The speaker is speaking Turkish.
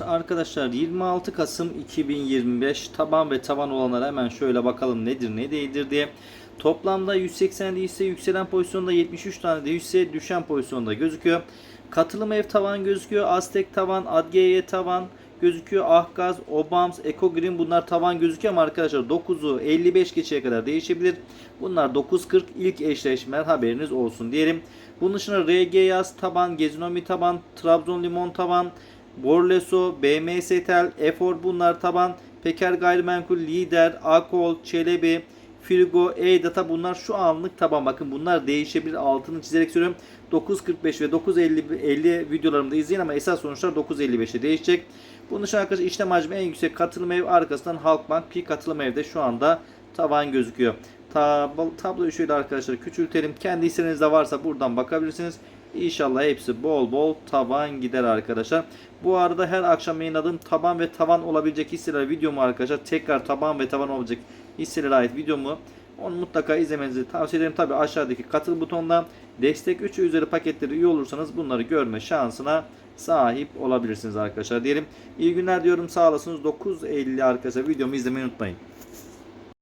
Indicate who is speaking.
Speaker 1: Arkadaşlar 26 Kasım 2025 taban ve tavan olanlara hemen şöyle bakalım nedir ne değildir diye. Toplamda 180 hisse yükselen pozisyonda 73 tane de hisse düşen pozisyonda gözüküyor. Katılım ev tavan gözüküyor. Aztek tavan, Adgeye tavan gözüküyor. Ahgaz, Obams, Eco Green bunlar tavan gözüküyor ama arkadaşlar 9'u 55 geçeye kadar değişebilir. Bunlar 9.40 ilk eşleşmeler haberiniz olsun diyelim. Bunun dışında RG Yaz taban, Gezinomi taban, Trabzon Limon taban, Borleso, BM Setel, Efor bunlar taban. Peker Gayrimenkul, Lider, Akol, Çelebi, Frigo, E-Data bunlar şu anlık taban. Bakın bunlar değişebilir. Altını çizerek söylüyorum. 9.45 ve 9.50 50 videolarımda izleyin ama esas sonuçlar 9.55'e değişecek. Bunun dışında arkadaşlar işlem hacmi en yüksek katılım ev arkasından Halkbank ki katılım evde şu anda tavan gözüküyor. Tab tabloyu şöyle arkadaşlar küçültelim. Kendi hissenizde varsa buradan bakabilirsiniz. İnşallah hepsi bol bol taban gider arkadaşlar. Bu arada her akşam yayınladığım taban ve tavan olabilecek hisseler videomu arkadaşlar tekrar taban ve tavan olacak hisselere ait videomu onu mutlaka izlemenizi tavsiye ederim. Tabi aşağıdaki katıl butonundan destek 3 üzeri paketleri üye olursanız bunları görme şansına sahip olabilirsiniz arkadaşlar diyelim. İyi günler diyorum sağ olasınız. 9.50 arkadaşlar videomu izlemeyi unutmayın.